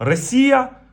Росія.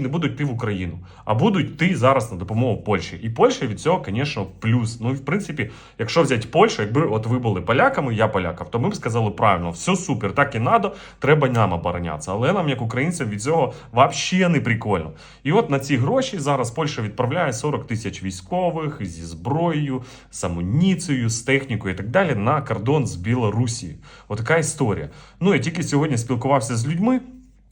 не будуть йти в Україну, а будуть йти зараз на допомогу Польщі. І Польща від цього, звісно, плюс. Ну і в принципі, якщо взяти Польщу, якби от ви були поляками, я полякав, то ми б сказали правильно, все супер, так і надо, треба нам оборонятися. Але нам, як українцям, від цього взагалі не прикольно. І от на ці гроші зараз Польща відправляє 40 тисяч військових зі зброєю, з амуніцією, з технікою і так далі на кордон з Білорусією. Отака історія. Ну я тільки сьогодні спілкувався з людьми.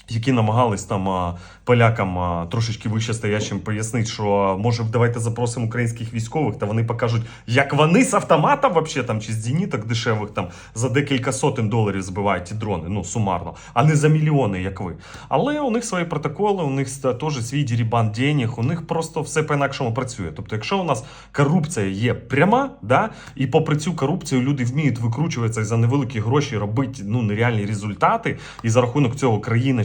Які намагались там полякам трошечки вище стоящим пояснити, що може давайте запросимо українських військових, та вони покажуть, як вони з автомата вообще там чи з зеніток дешевих там за декілька сотень доларів збивають ті дрони, ну сумарно, а не за мільйони, як ви. Але у них свої протоколи, у них теж свій дірібан денег, у них просто все по-інакшому працює. Тобто, якщо у нас корупція є пряма, да, і попри цю корупцію люди вміють викручуватися за невеликі гроші робити ну нереальні результати, і за рахунок цього країна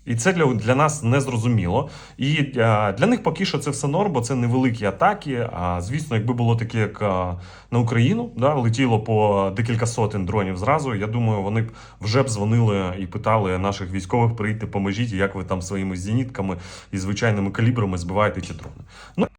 І це для, для нас не зрозуміло. І е, для них поки що це все норм, бо це невеликі атаки. А звісно, якби було таке, як е, на Україну, да, летіло по декілька сотень дронів зразу. Я думаю, вони б вже б дзвонили і питали наших військових прийти, поможіть, як ви там своїми зенітками і звичайними калібрами збиваєте ці дрони. Ну